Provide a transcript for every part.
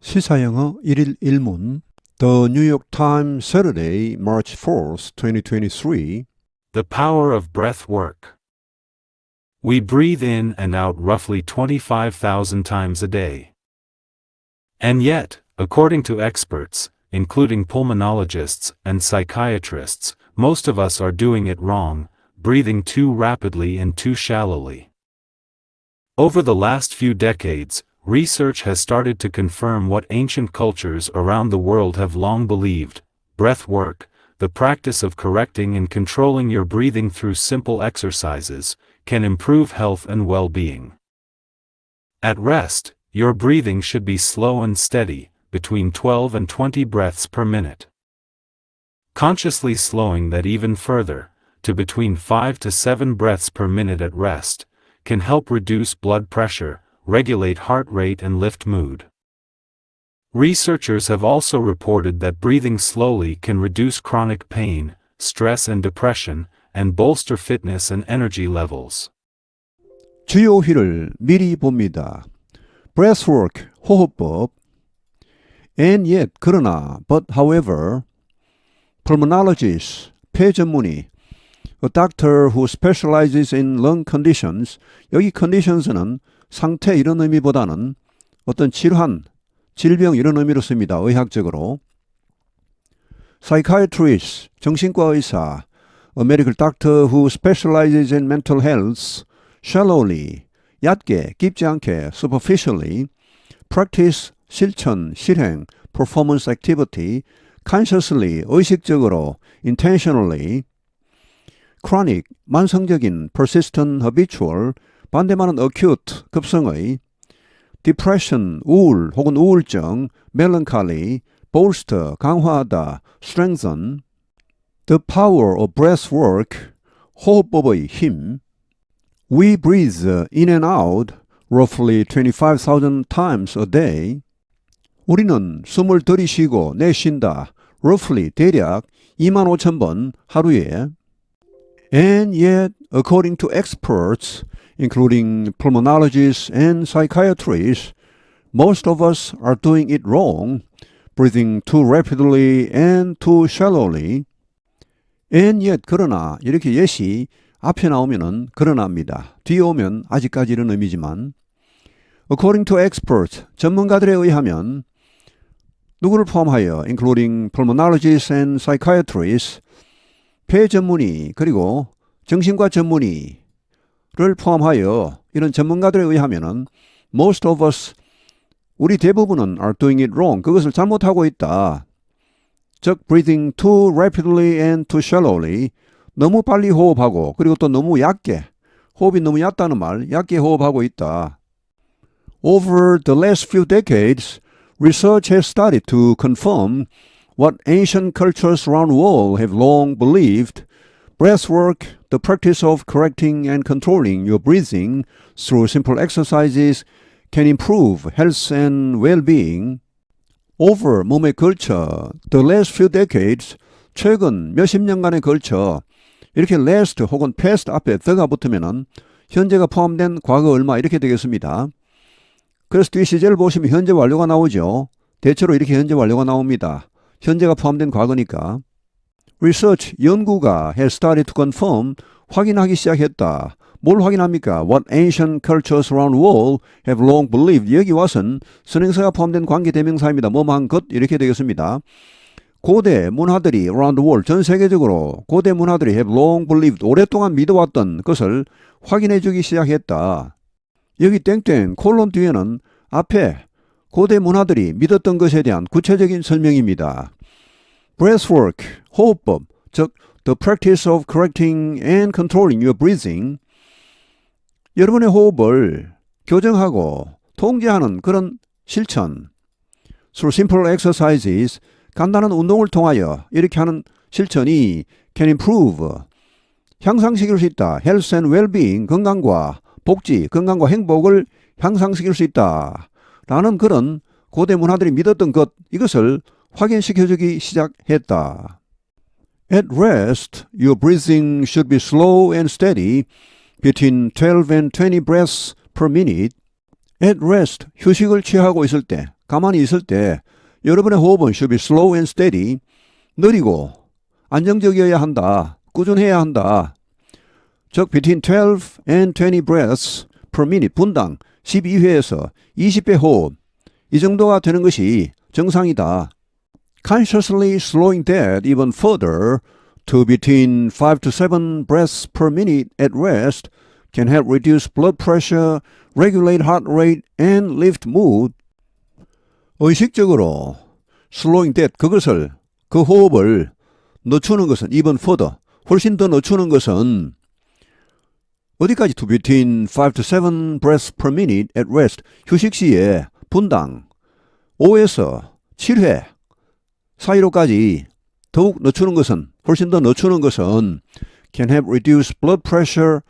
시사영어 1일 1문 The New York Times Saturday, March 4th, 2023 The power of breath work. We breathe in and out roughly 25,000 times a day. And yet, according to experts, including pulmonologists and psychiatrists, most of us are doing it wrong, breathing too rapidly and too shallowly. Over the last few decades, research has started to confirm what ancient cultures around the world have long believed breath work, the practice of correcting and controlling your breathing through simple exercises, can improve health and well being. At rest, your breathing should be slow and steady, between 12 and 20 breaths per minute. Consciously slowing that even further, to between 5 to 7 breaths per minute at rest, can help reduce blood pressure, regulate heart rate and lift mood. Researchers have also reported that breathing slowly can reduce chronic pain, stress and depression, and bolster fitness and energy levels. 주요휘를 미리 봅니다. breathwork, 호흡법 and yet, 그러나, but however, pulmonologist, 폐 전문의, a doctor who specializes in lung conditions, 여기 conditions는 상태 이런 의미보다는 어떤 질환, 질병 이런 의미로 씁니다. 의학적으로. psychiatrist, 정신과 의사, a medical doctor who specializes in mental health, shallowly, 얕게, 깊지 않게, superficially, practice, 실천, 실행, performance activity, consciously, 의식적으로, intentionally, chronic, 만성적인, persistent, habitual, 반대말은 acute, 급성의, depression, 우울 혹은 우울증, melancholy, bolster, 강화하다, strengthen, the power of breath work, 호흡법의 힘, we breathe in and out roughly 25,000 times a day. 우리는 숨을 들이쉬고 내쉰다. roughly 대략 2만 5천 번 하루에. And yet, according to experts, including pulmonologists and psychiatrists, most of us are doing it wrong, breathing too rapidly and too shallowly. And yet, 그러나 이렇게 예시 앞에 나오면은 그러나입니다. 뒤에 오면 아직까지 이런 의미지만 according to experts 전문가들에 의하면 누구를 포함하여 including pulmonologists and psychiatrists 폐 전문의 그리고 정신과 전문의 를 포함하여 이런 전문가들에 의하면은 most of us 우리 대부분은 are doing it wrong 그것을 잘못하고 있다. 즉 breathing too rapidly and too shallowly 너무 빨리 호흡하고 그리고 또 너무 얕게 호흡이 너무 얕다는 말 얕게 호흡하고 있다. Over the last few decades, research has started to confirm what ancient cultures around the world have long believed. Breathwork, the practice of correcting and controlling your breathing through simple exercises, can improve health and well-being. Over 몸에 걸쳐 the last few decades, 최근 몇십 년간에 걸쳐 이렇게 last 혹은 past 앞에 the가 붙으면은 현재가 포함된 과거 얼마 이렇게 되겠습니다. 그래서 뒤 시제를 보시면 현재 완료가 나오죠. 대체로 이렇게 현재 완료가 나옵니다. 현재가 포함된 과거니까. Research, 연구가 has started to confirm, 확인하기 시작했다. 뭘 확인합니까? What ancient cultures around the world have long believed. 여기 와선 선행사가 포함된 관계 대명사입니다. 뭐뭐한 것 이렇게 되겠습니다. 고대 문화들이 around the world 전 세계적으로 고대 문화들이 have long believed 오랫동안 믿어왔던 것을 확인해 주기 시작했다. 여기 땡땡 콜론 뒤에는 앞에 고대 문화들이 믿었던 것에 대한 구체적인 설명입니다. Breathwork, 호흡법, 즉 the practice of correcting and controlling your breathing 여러분의 호흡을 교정하고 통제하는 그런 실천 through simple exercises 간단한 운동을 통하여 이렇게 하는 실천이 can improve 향상시킬 수 있다. health and well-being 건강과 복지, 건강과 행복을 향상시킬 수 있다. 라는 그런 고대 문화들이 믿었던 것, 이것을 확인시켜주기 시작했다. At rest, your breathing should be slow and steady, between 12 and 20 breaths per minute. at rest, 휴식을 취하고 있을 때, 가만히 있을 때, 여러분의 호흡은 should be slow and steady, 느리고 안정적이어야 한다. 꾸준해야 한다. 즉, between 12 and 20 breaths per minute, 분당 12회에서 20회 호흡. 이 정도가 되는 것이 정상이다. Consciously slowing that even further to between 5 to 7 breaths per minute at rest can help reduce blood pressure, regulate heart rate, and lift mood. 의식적으로 slowing that 그것을 그 호흡을 늦추는 것은 even further 훨씬 더 늦추는 것은 어디까지 to between 5 to 7 breaths per minute at rest 휴식 시에 분당 5에서 7회 사이로까지 더욱 늦추는 것은 훨씬 더 늦추는 것은 can help reduce blood pressure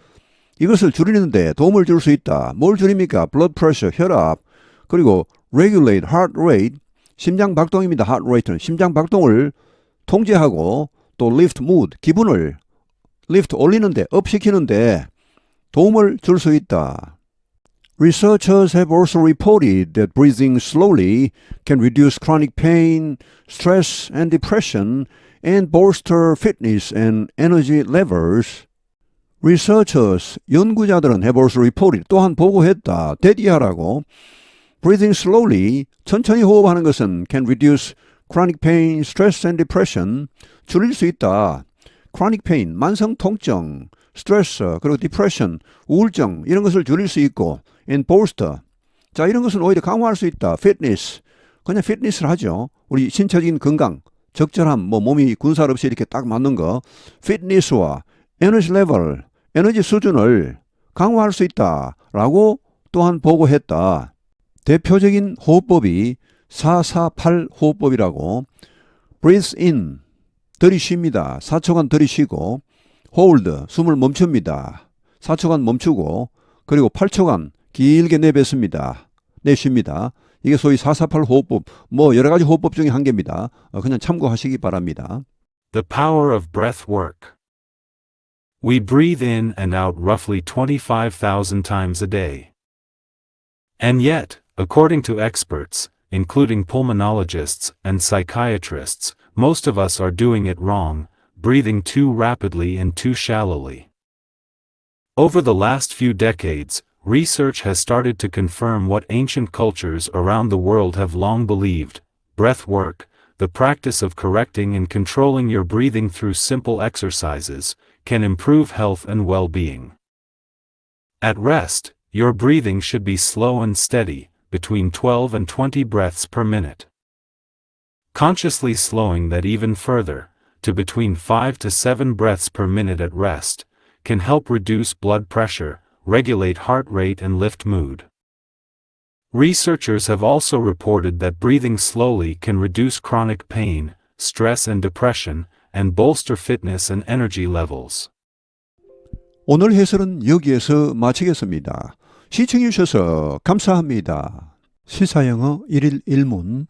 이것을 줄이는데 도움을 줄 수 있다. 뭘 줄입니까? blood pressure 혈압 그리고 regulate heart rate 심장 박동입니다. heart rate는 심장 박동을 통제하고 또 lift mood 기분을 lift 올리는데 업 시키는데 도움을 줄 수 있다. Researchers have also reported that breathing slowly can reduce chronic pain, stress, and depression and bolster fitness and energy levels. Researchers, 연구자들은 have also reported, 또한 보고했다, 대디하라고. Breathing slowly, 천천히 호흡하는 것은 can reduce chronic pain, stress and depression, 줄일 수 있다. chronic pain, 만성 통증, 스트레스, 그리고 depression, 우울증 이런 것을 줄일 수 있고 and bolster. 자, 이런 것은 오히려 강화할 수 있다. fitness. 그냥 fitness를 하죠. 우리 신체적인 건강, 적절함, 뭐 몸이 군살 없이 이렇게 딱 맞는 거. fitness와 에너지 레벨, 에너지 수준을 강화할 수 있다라고 또한 보고했다. 대표적인 호흡법이 448 호흡법이라고 breathe in 들이쉽니다. 4초간 들이쉬고 hold 숨을 멈춥니다. 4초간 멈추고 그리고 8초간 길게 내뱉습니다. 내쉽니다. 이게 소위 448 호흡법 뭐 여러 가지 호흡법 중에 한 개입니다. 어, 그냥 참고하시기 바랍니다. The power of breath work. We breathe in and out roughly 25,000 times a day. And yet, according to experts, including pulmonologists and psychiatrists, most of us are doing it wrong, breathing too rapidly and too shallowly. Over the last few decades, research has started to confirm what ancient cultures around the world have long believed breath work, the practice of correcting and controlling your breathing through simple exercises, can improve health and well being. At rest, your breathing should be slow and steady, between 12 and 20 breaths per minute. Consciously slowing that even further, to between 5 to 7 breaths per minute at rest, can help reduce blood pressure, regulate heart rate, and lift mood. Researchers have also reported that breathing slowly can reduce chronic pain, stress, and depression, and bolster fitness and energy levels. 오늘 해설은 여기에서 마치겠습니다. 시청해 주셔서 감사합니다. 시사영어 1일 1문